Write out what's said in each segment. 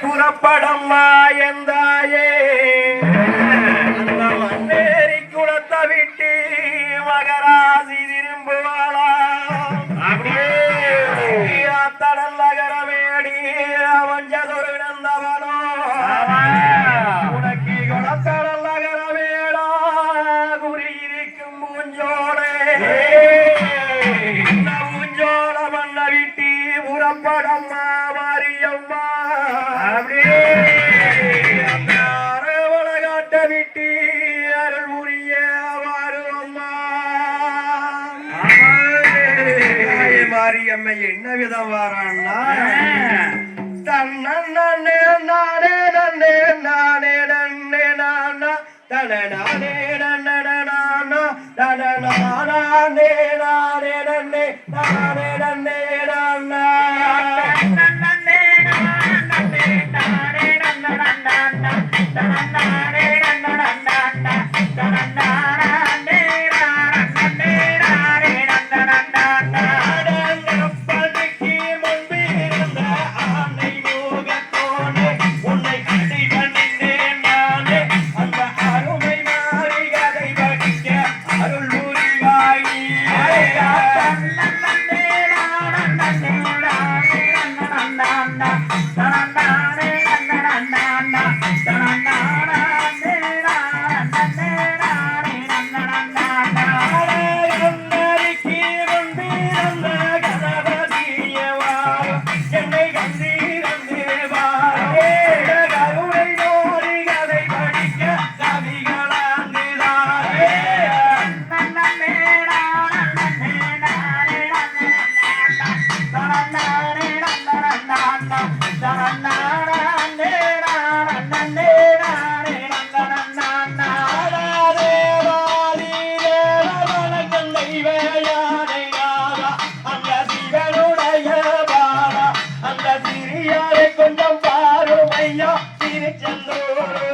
புறப்படம்மா எந்தாயே மண்ணேரி குளத்தை விட்டு மகராசி திரும்புவாளா அப்படியே. புறப்படம்மா மாரியம்மா அப்படியே. அந்த அரவணை காட்ட விட்டு அருள் புரிய வருவம்மா. மாரியம்மை என்ன விதம் வாரான்னா? தன்னே நானே நானே நானே நன்னே நானா. தன நானே நன்னே தன நானே நானே நன்னே நானே. நன்னறிக்கி முன்பிருந்த பெரியாரை கொண்டம் கண்டீரந்தேவாரோ கருணை திருச்செந்தூர்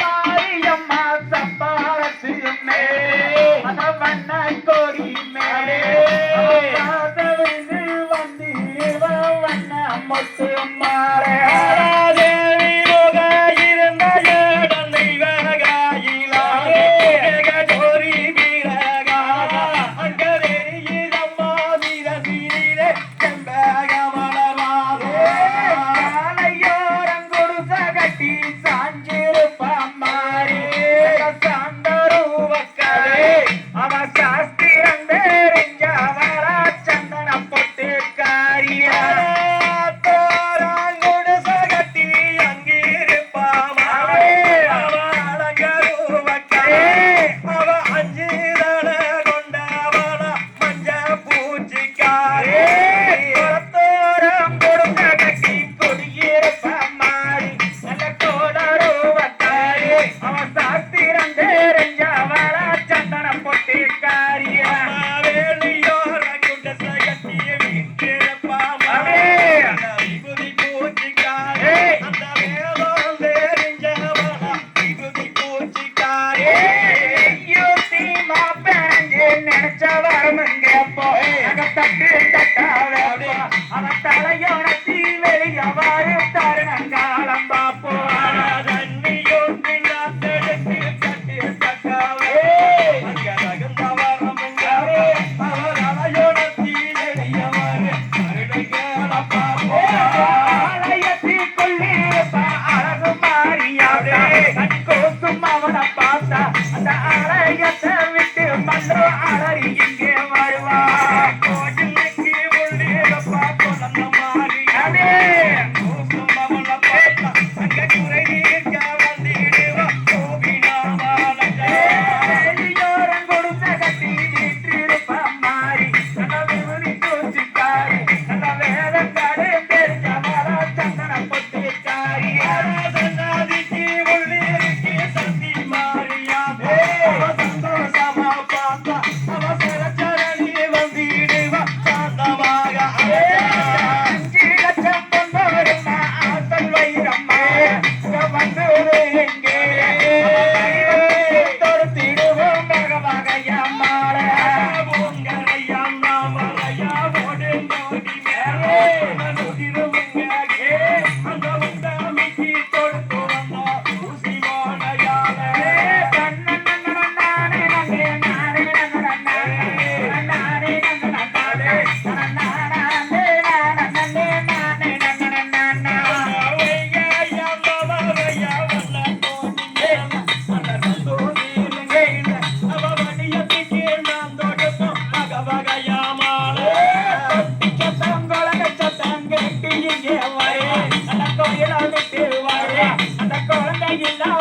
மாரியம்மா சப்பாரத்தியும் மனவண்ண கோரி அவன் தலையோடத்தி வெளியவாறு தருணம் காலம் பாப்போம் அந்த அழகத்தை விட்டு மன்றோ அழறி இங்கே வாழ்வா விட்டு இங்கே வர அந்த கோயிலாக விட்டு அந்த குழந்தை இல்லாம